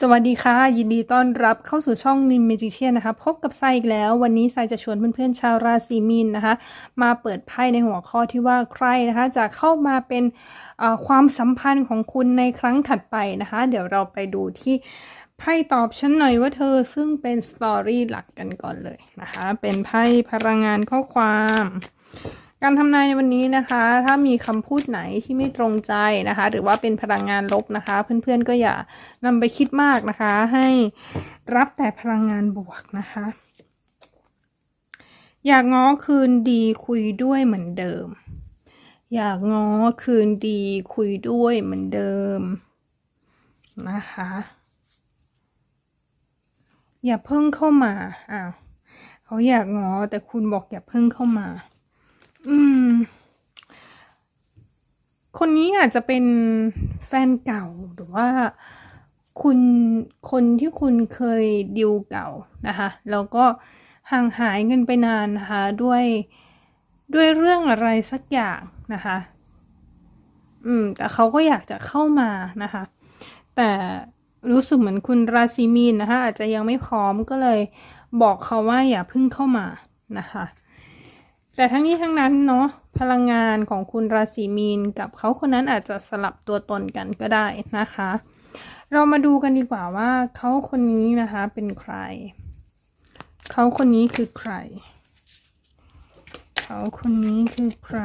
สวัสดีค่ะ ยินดีต้อนรับเข้าสู่ช่องนินเมจิเชียนนะคะ พบกับไซอีกแล้ว วันนี้ไซจะชวนเพื่อนๆชาวราศีมีนนะคะ มาเปิดไพ่ในหัวข้อที่ว่าใครนะคะ จะเข้ามาเป็นความสัมพันธ์ของคุณในครั้งถัดไปนะคะ เดี๋ยวเราไปดูที่ไพ่ตอบฉันหน่อยว่าเธอซึ่งเป็นสตอรี่หลักกันก่อนเลยนะคะ เป็นไพ่พลังงานข้อความ การทำนายในวันนี้นะคะ ถ้ามีคำพูดไหนที่ไม่ตรงใจนะคะ หรือว่าเป็นพลังงานลบนะคะ เพื่อนๆก็อย่านำไปคิดมากนะคะ ให้รับแต่พลังงานบวกนะคะ อยากง้อคืนดีคุยด้วยเหมือนเดิม อยากง้อคืนดีคุยด้วยเหมือนเดิมนะคะ อย่าเพิ่งเข้ามาอ้าวเขาอยากง้อแต่คุณบอกอย่าเพิ่งเข้ามา อืม คนนี้อาจจะเป็นแฟนเก่าหรือว่าคุณคนที่คุณเคยดิวเก่านะคะแล้วก็ห่างหายเงินไปนานนะคะด้วยด้วยเรื่องอะไรสักอย่างนะคะ อืม แต่เขาก็อยากจะเข้ามานะคะ แต่รู้สึกเหมือนคุณราศีมีนนะคะอาจจะยังไม่พร้อมก็เลยบอกเขาว่าอย่าเพิ่งเข้ามานะคะ แต่ทั้งนี้ทั้งนั้นเนาะพลังงานของคุณราศีมีนกับเขาคนนั้นอาจจะสลับตัวตนกันก็ได้นะคะ เรามาดูกันดีกว่าว่าเขาคนนี้นะคะเป็นใคร เขาคนนี้คือใคร เขาคนนี้คือใคร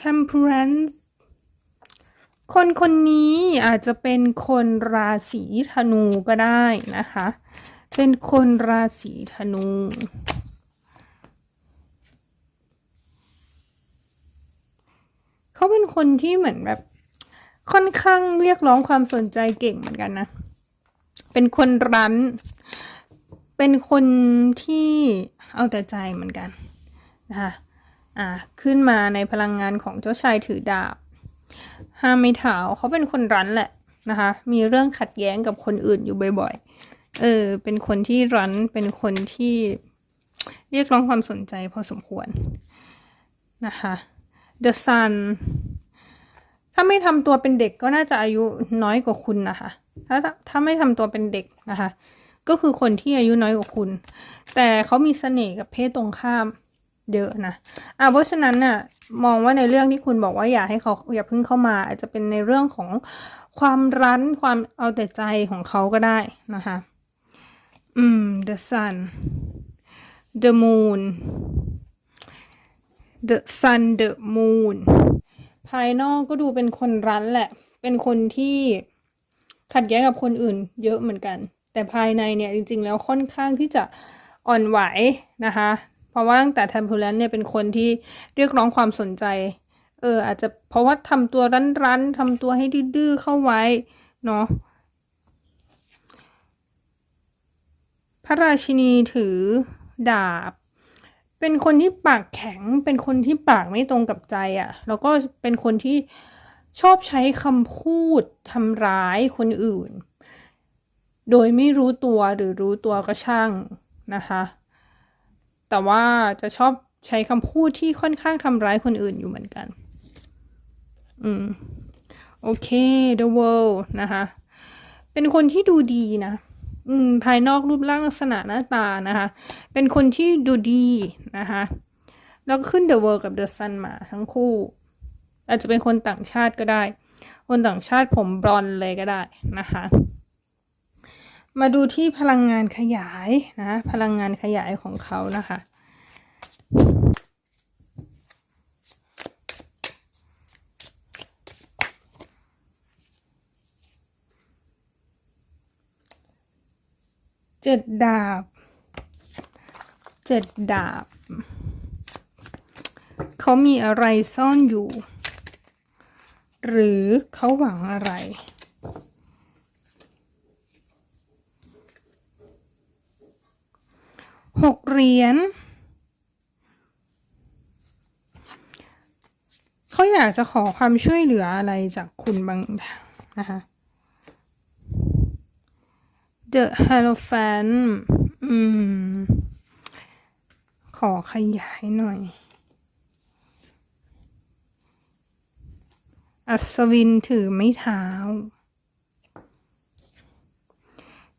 temperance คนคนนี้อาจจะเป็นคนราศีธนูก็ได้นะคะ เป็นคนราศีธนู เขาเป็นคนที่เหมือนแบบ ค่อนข้างเรียกร้องความสนใจเก่งเหมือนกันนะ เป็นคนรั้น เป็นคนที่เอาแต่ใจเหมือนกันนะคะอ่าขึ้นมาในพลังงานของเจ้าชายถือดาบ ห้ามไม่เท้าเขาเป็นคนรั้นแหละนะคะ มีเรื่องขัดแย้งกับคนอื่นอยู่บ่อยๆ เออ เป็นคนที่รั้น เป็นคนที่เรียกร้องความสนใจพอสมควรนะคะ The Sun ถ้าไม่ทำตัวเป็นเด็กก็น่าจะอายุน้อยกว่าคุณนะคะ ถ้าถ้าไม่ทำตัวเป็นเด็กนะคะ ก็คือคนที่อายุน้อยกว่าคุณ แต่เขามีเสน่ห์กับเพศตรงข้าม เยอะนะอะเพราะฉะนั้นน่ะมองว่าในเรื่องที่คุณบอกว่าอย่าให้เขาอย่าพิ่งเข้ามา อาจจะเป็นในเรื่องของความรั้นความเอาแต่ใจของเขาก็ได้นะคะอืม the sun the moon the sun the moon ภายนอกก็ดูเป็นคนรั้นแหละ เป็นคนที่ขัดแย้งกับคนอื่น เยอะเหมือนกัน แต่ภายในเนี่ยจริง ๆ แล้วค่อนข้างที่จะอ่อนไหวนะคะ เพราะว่าตั้งแต่ Temperance เนี่ยเป็นคนที่เรียกร้องความสนใจ เออ อาจจะเพราะว่าทำตัวรั้นๆทำตัวให้ดื้อเข้าไว้ เนาะพระราชินีถือดาบ เป็นคนที่ปากแข็ง เป็นคนที่ปากไม่ตรงกับใจอะ่ะ แล้วก็เป็นคนที่ชอบใช้คำพูดทำร้ายคนอื่น โดยไม่รู้ตัวหรือรู้ตัวก็ช่างนะคะ แต่ว่าจะชอบใช้คำพูดที่ค่อนข้างทำร้ายคนอื่นอยู่เหมือนกัน อืม โอเค the world นะคะ เป็นคนที่ดูดีนะ อืม ภายนอกรูปร่างลักษณะหน้าตานะคะ เป็นคนที่ดูดีนะคะ แล้วขึ้น the world กับ the sun มาทั้งคู่ อาจจะเป็นคนต่างชาติก็ได้ คนต่างชาติผมบลอนด์เลยก็ได้นะคะ มาดูที่พลังงานขยายนะ พลังงานขยายของเขานะคะ เจ็ดดาบ เจ็ดดาบ เขามีอะไรซ่อนอยู่ หรือเขาหวังอะไร หกเหรียญเขาอยากจะขอความช่วยเหลืออะไรจากคุณบางอย่างนะคะ The Hierophant อืม ขอขยายหน่อย อัศวินถือไม้เท้า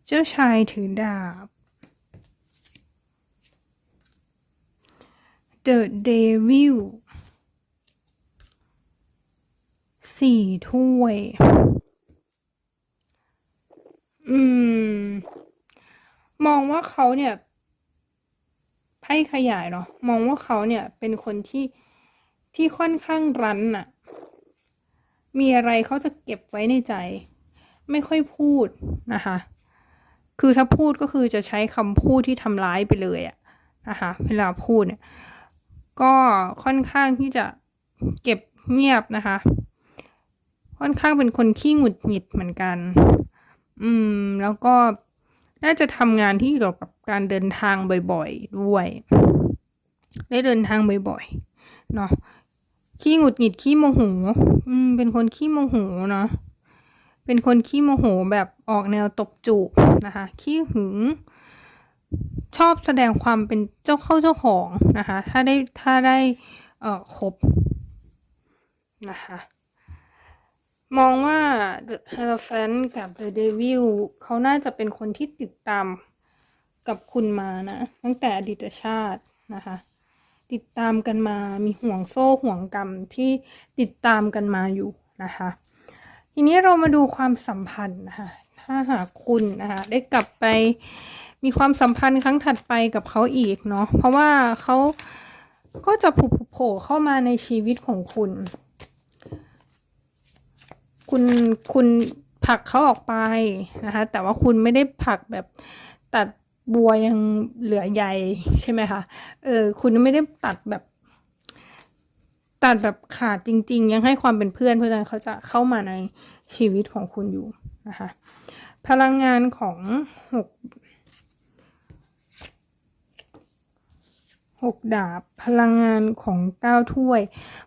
เจ้าชายถือดาบ The Devil สี่ถ้วย อืม มองว่าเขาเนี่ยไพ่ขยายเนาะ มองว่าเขาเนี่ย เป็นคนที่ที่ค่อนข้างรั้นน่ะ มีอะไรเขาจะเก็บไว้ในใจ ไม่ค่อยพูดนะคะ คือถ้าพูดก็คือจะใช้คำพูดที่ทำร้ายไปเลยอะนะคะ เวลาพูดเนี่ย ก็ค่อนข้างที่จะเก็บเงียบนะคะ ค่อนข้างเป็นคนขี้หงุดหงิดเหมือนกัน อืม แล้วก็น่าจะทำงานที่เกี่ยวกับการเดินทางบ่อยๆด้วย ได้เดินทางบ่อยๆเนาะขี้หงุดหงิดขี้โมโห อืม เป็นคนขี้โมโหเนาะ เป็นคนขี้โมโหแบบออกแนวตบจูบนะคะ ขี้หึง ชอบแสดงความเป็นเจ้าเข้าเจ้าของนะคะ ถ้าได้ถ้าได้เอ่อครบนะคะมองว่า The Hierophant กับ The Devil เขาน่าจะเป็นคนที่ติดตามกับคุณมานะ ตั้งแต่อดีตชาตินะคะ ติดตามกันมามีห่วงโซ่ห่วงกรรมที่ติดตามกันมาอยู่นะคะ ทีนี้เรามาดูความสัมพันธ์นะคะ ถ้าหากคุณนะคะ ได้กลับไป มีความสัมพันธ์ครั้งถัดไปกับเขาอีกเนาะเพราะว่าเขาก็จะผุโผล่เข้ามาในชีวิตของคุณ คุณคุณผลักเขาออกไปนะคะแต่ว่าคุณไม่ได้ผลักแบบตัดบัวยังเหลือใยใช่ไหมคะเออคุณไม่ได้ตัดแบบตัดแบบขาดจริง ๆ ยังให้ความเป็นเพื่อนเพราะฉะนั้นเขาจะเข้ามาในชีวิตของคุณอยู่นะคะพลังงานของหก หกดาบ พลังงานของเก้าถ้วย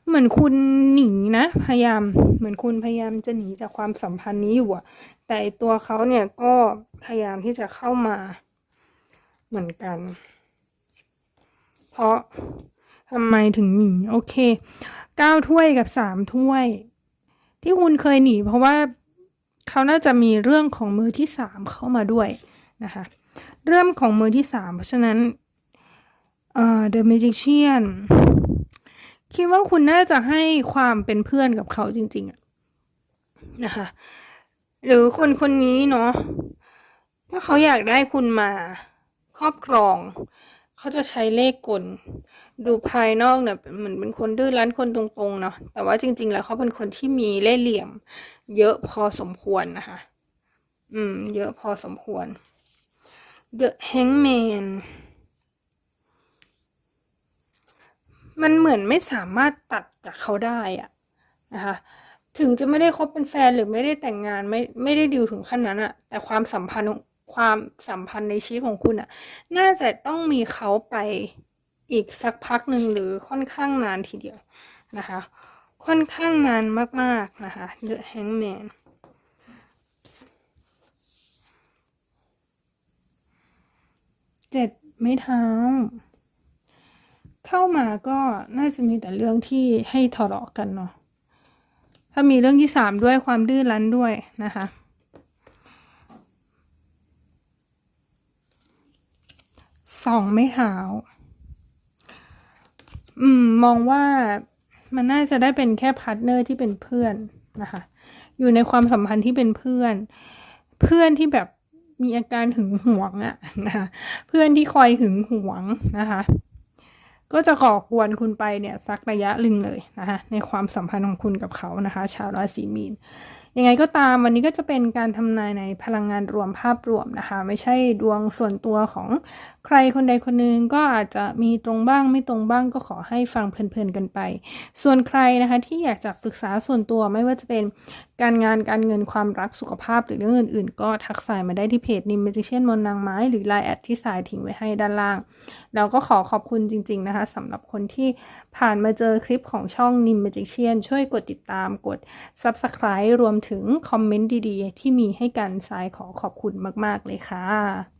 เหมือนคุณหนีนะ พยายามเหมือนคุณพยายามจะหนีจากความสัมพันธ์นี้อยู่อะแต่ตัวเขาเนี่ยก็พยายามที่จะเข้ามาเหมือนกัน เพราะทำไมถึงหนีโอเคเก้าถ้วยกับสามถ้วย ที่คุณเคยหนี เพราะว่าเขาน่าจะมีเรื่องของมือที่สามเข้ามาด้วยนะคะ เรื่องของมือที่สามเพราะฉะนั้น เอ่อ The Magician คิดว่าคุณน่าจะให้ความเป็นเพื่อนกับเขาจริง ๆอะนะคะ หรือคนคนนี้เนาะถ้าเขาอยากได้คุณมาครอบครอง เขาจะใช้เลขกล ดูภายนอกเนี่ยเหมือนเป็นคนดื้อรั้นคนตรงๆเนาะแต่ว่าจริง ๆ แล้วเขาเป็นคนที่มีเล่ห์เหลี่ยม เยอะพอสมควรนะคะ อืม เยอะพอสมควร The Hangman มันเหมือนไม่สามารถตัดจากเขาได้อะนะคะถึงจะไม่ได้คบเป็นแฟนหรือไม่ได้แต่งงานไม่ไม่ได้ดิวถึงขั้นนั้นอะแต่ความสัมพันธ์ความสัมพันธ์ในชีวิตของคุณอะน่าจะต้องมีเขาไปอีกสักพักหนึ่งหรือค่อนข้างนานทีเดียวนะคะ ค่อนข้างนานมากๆนะคะ The Hangman เจ็ดไม้เท้า เข้ามาก็น่าจะมีแต่เรื่องที่ให้ทะเลาะกันเนาะถ้ามีเรื่องที่สามด้วยความดื้อรั้นด้วยนะคะสองไม้เท้าอืม มองว่ามันน่าจะได้เป็นแค่พาร์ทเนอร์ที่เป็นเพื่อนนะคะ อยู่ในความสัมพันธ์ที่เป็นเพื่อน เพื่อนที่แบบมีอาการหึงหวงอะนะคะ เพื่อนที่คอยหึงหวงนะคะ ก็จะก่อกวนคุณไปเนี่ยสักระยะหนึ่งเลยนะคะในความสัมพันธ์ของคุณกับเขานะคะ ชาวราศีมีน ยังไงก็ตามวันนี้ก็จะเป็นการทำนายในพลังงานรวมภาพรวมนะคะ ไม่ใช่ดวงส่วนตัวของใครคนใดคนหนึ่งก็อาจจะมีตรงบ้างไม่ตรงบ้างก็ขอให้ฟังเพลินๆกันไป ส่วนใครนะคะที่อยากจะปรึกษาส่วนตัวไม่ว่าจะเป็นการงานการเงินความรักสุขภาพหรือเรื่องอื่นๆ ก็ทักสายมาได้ที่เพจนิมเมจิเชียนมนนางไม้หรือไลน์แอดที่สายทิ้งไว้ให้ด้านล่างแล้วก็ขอขอบคุณจริง ๆนะคะสำหรับคนที่ผ่านมาเจอคลิปของช่อง Nim Magician ช่วยกดติดตามกด Subscribe รวมถึงคอมเมนต์ดีๆ ที่มีให้กันทรายขอขอบคุณมาก ๆ เลยค่ะ